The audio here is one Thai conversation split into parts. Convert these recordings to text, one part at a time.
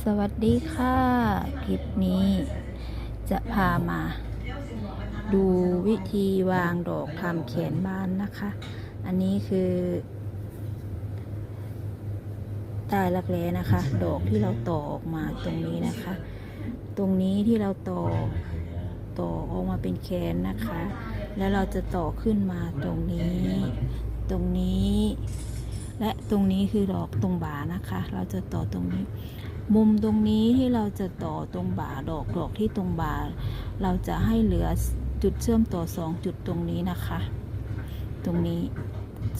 สวัสดีค่ะ คลิปนี้จะพามา ดูวิธีวางดอกทำแขนบานนะคะ อันนี้คือใต้รักแร้นะคะ ดอกที่เราต่อออกมาตรงนี้นะคะ ตรงนี้ที่เราต่อต่อออกมาเป็นแขนนะคะ แล้วเราจะต่อขึ้นมาตรงนี้ ตรงนี้ และตรงนี้คือดอกตรงบ่านะคะ เราจะต่อตรงนี้ มุมตรงนี้ที่เราจะต่อตรงบ่าดอกดอกที่ตรงบ่า เราจะให้เหลือจุดเชื่อมต่อสองจุดตรงนี้นะคะ ตรงนี้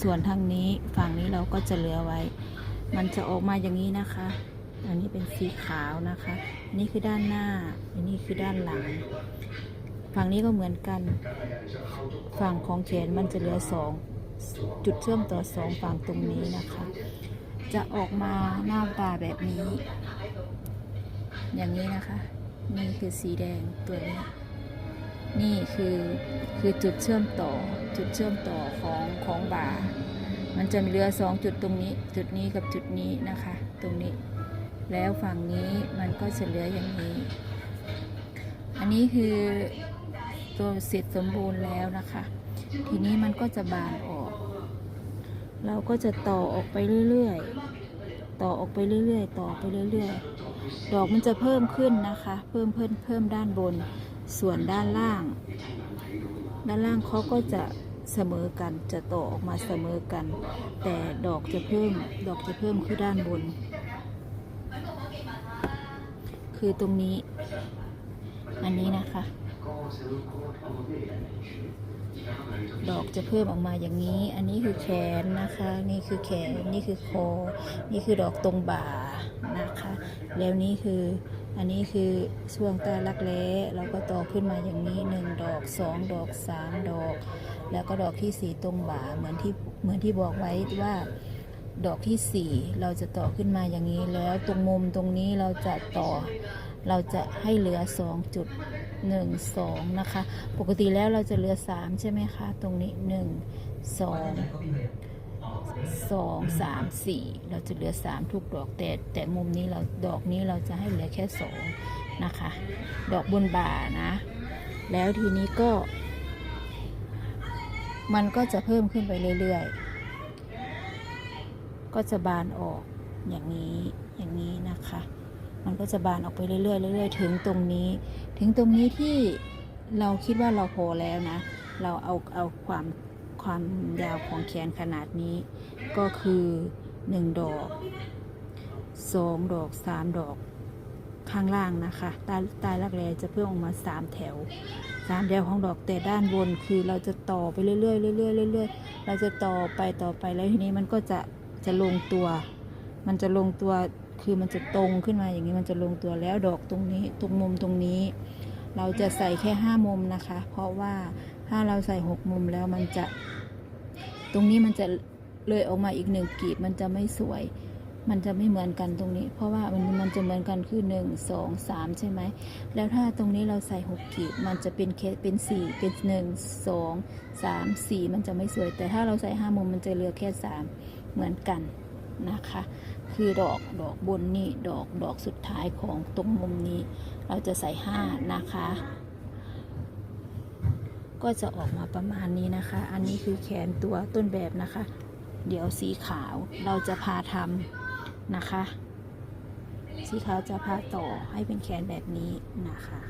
ส่วนทางนี้ฝั่งนี้เราก็จะเหลือไว้ มันจะออกมาอย่างนี้นะคะ อันนี้เป็นสีขาวนะคะอันนี้คือด้านหน้า อันนี้คือด้านหลัง ฝั่งนี้ก็เหมือนกัน ฝั่งของแขนมันจะเหลือสองจุดเชื่อมต่อสองฝั่งตรงนี้นะคะ จะออกมาหน้าตาแบบนี้ อย่างนี้นะคะ นี่คือสีแดงตัวนี้ นี่คือคือจุดเชื่อมต่อจุดเชื่อมต่อของของบ่า มันจะมีเรือสองจุดตรงนี้ จุดนี้กับจุดนี้นะคะ ตรงนี้ แล้วฝั่งนี้มันก็จะเหลืออย่างนี้ อันนี้คือตัวเสร็จสมบูรณ์แล้วนะคะ ทีนี้มันก็จะบานออก เราก็จะต่อออกไปเรื่อยๆ ต่อออกไปเรื่อยๆ ต่อไปเรื่อยๆ ดอกมันจะเพิ่มขึ้นนะคะ เพิ่มเพิ่มเพิ่มด้านบน ส่วนด้านล่าง ด้านล่างเขาก็จะเสมอกัน จะต่อออกมาเสมอกัน แต่ดอกจะเพิ่ม ดอกจะเพิ่มคือด้านบน คือตรงนี้ อันนี้นะคะ ดอกจะเพิ่มออกมาอย่างนี้ อันนี้คือแขนนะคะ นี่คือแขน นี่คือคอ นี่คือดอกตรงบ่านะคะ แล้วนี่คือ อันนี้คือช่วงใต้รักแร้เราก็ต่อขึ้นมาอย่างนี้หนึ่งดอกสองดอกสามดอก แล้วก็ดอกที่สี่ตรงบ่า เหมือนที่เหมือนที่บอกไว้ว่าดอกที่สี่เราจะต่อขึ้นมาอย่างนี้ แล้วตรงมุมตรงนี้เราจะต่อ เราจะให้เหลือสองจุดหนึ่งสองนะคะ ปกติแล้วเราจะเหลือสามใช่ไหมคะ ตรงนี้หนึ่งสองสองสามสี่เราจะเหลือสามทุกดอกแต่แต่มุมนี้เราดอกนี้เราจะให้เหลือแค่สองนะคะ ดอกบนบ่านะ แล้วทีนี้ก็ มันก็จะเพิ่มขึ้นไปเรื่อยๆ ก็จะบานออกอย่างนี้อย่างนี้นะคะ มันก็จะบานออกไปเรื่อยๆเรื่อยๆถึงตรงนี้ ถึงตรงนี้ที่เราคิดว่าเราพอแล้วนะ เราเอาเอาความความยาวของแขนขนาดนี้ ก็คือหนึ่งดอกสองดอกสามดอกข้างล่างนะคะใต้ใต้รักแร้จะเพิ่มออกมาสามแถวสามแถวของดอกแต่ด้านบนคือเราจะต่อไปเรื่อยๆเรื่อยๆเรื่อยๆเราจะต่อไปต่อไปแล้วทีนี้มันก็จะจะลงตัว มันจะลงตัว คือมันจะตรงขึ้นมาอย่างนี้มันจะลงตัวแล้วดอกตรงนี้ตรงมุมตรงนี้ เราจะใส่แค่ห้ามุมนะคะ เพราะว่าถ้าเราใส่หกมุมแล้วมันจะ ตรงนี้มันจะเลยออกมาอีกหนึ่งกีบมันจะไม่สวย มันจะไม่เหมือนกันตรงนี้ เพราะว่ามันมันจะเหมือนกันคือหนึ่งสองสามใช่ไหมแล้วถ้าตรงนี้เราใส่หกกีบมันจะเป็นเคสเป็นสี่เป็นหนึ่งสองสามสี่มันจะไม่สวย แต่ถ้าเราใส่ห้ามุมมันจะเหลือแค่สามเหมือนกัน นะคะ คือดอกดอกบนนี่ดอกดอกสุดท้ายของตรงมุมนี้ เราจะใส่ห้านะคะ ก็จะออกมาประมาณนี้นะคะ อันนี้คือแขนตัวต้นแบบนะคะ เดี๋ยวสีขาวเราจะพาทำนะคะ สีขาวจะพาต่อให้เป็นแขนแบบนี้นะคะ